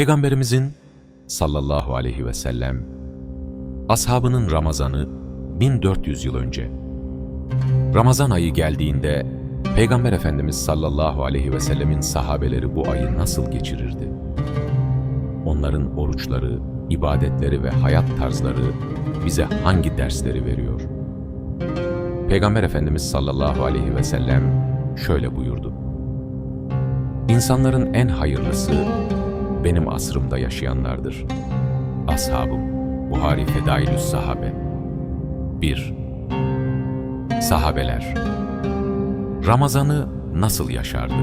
Peygamberimizin sallallahu aleyhi ve sellem ashabının Ramazan'ı 1400 yıl önce Ramazan ayı geldiğinde Peygamber Efendimiz sallallahu aleyhi ve sellemin sahabeleri bu ayı nasıl geçirirdi? Onların oruçları, ibadetleri ve hayat tarzları bize hangi dersleri veriyor? Peygamber Efendimiz sallallahu aleyhi ve sellem şöyle buyurdu. İnsanların en hayırlısı benim asrımda yaşayanlardır. Ashabım, Buhari Fedailüs Sahabe 1. Sahabeler Ramazan'ı nasıl yaşardı?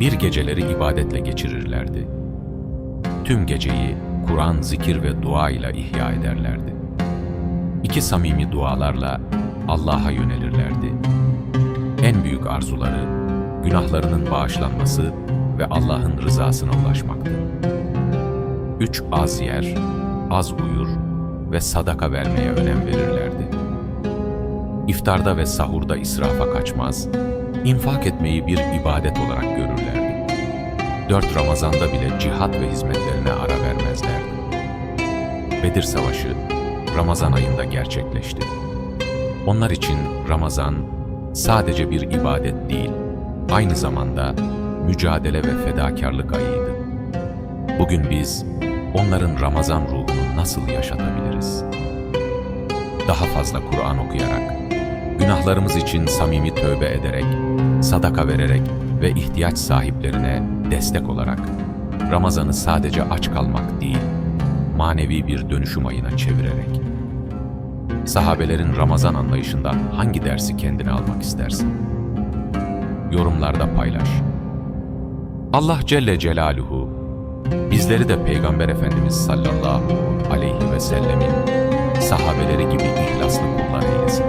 Bir geceleri ibadetle geçirirlerdi. Tüm geceyi Kur'an, zikir ve dua ile ihya ederlerdi. İki samimi dualarla Allah'a yönelirlerdi. En büyük arzuları günahlarının bağışlanması ve Allah'ın rızasına ulaşmaktı. Üç az yer, az uyur ve sadaka vermeye önem verirlerdi. İftarda ve sahurda israfa kaçmaz, infak etmeyi bir ibadet olarak görürlerdi. Dört Ramazan'da bile cihat ve hizmetlerine ara vermezlerdi. Bedir Savaşı Ramazan ayında gerçekleşti. Onlar için Ramazan sadece bir ibadet değil, aynı zamanda mücadele ve fedakarlık ayıydı. Bugün biz onların Ramazan ruhunu nasıl yaşatabiliriz? Daha fazla Kur'an okuyarak, günahlarımız için samimi tövbe ederek, sadaka vererek ve ihtiyaç sahiplerine destek olarak Ramazan'ı sadece aç kalmak değil, manevi bir dönüşüm ayına çevirerek. Sahabelerin Ramazan anlayışından hangi dersi kendine almak istersin? Yorumlarda paylaş. Allah Celle Celaluhu bizleri de Peygamber Efendimiz sallallahu aleyhi ve sellemin sahabeleri gibi ihlaslı kullar eylesin.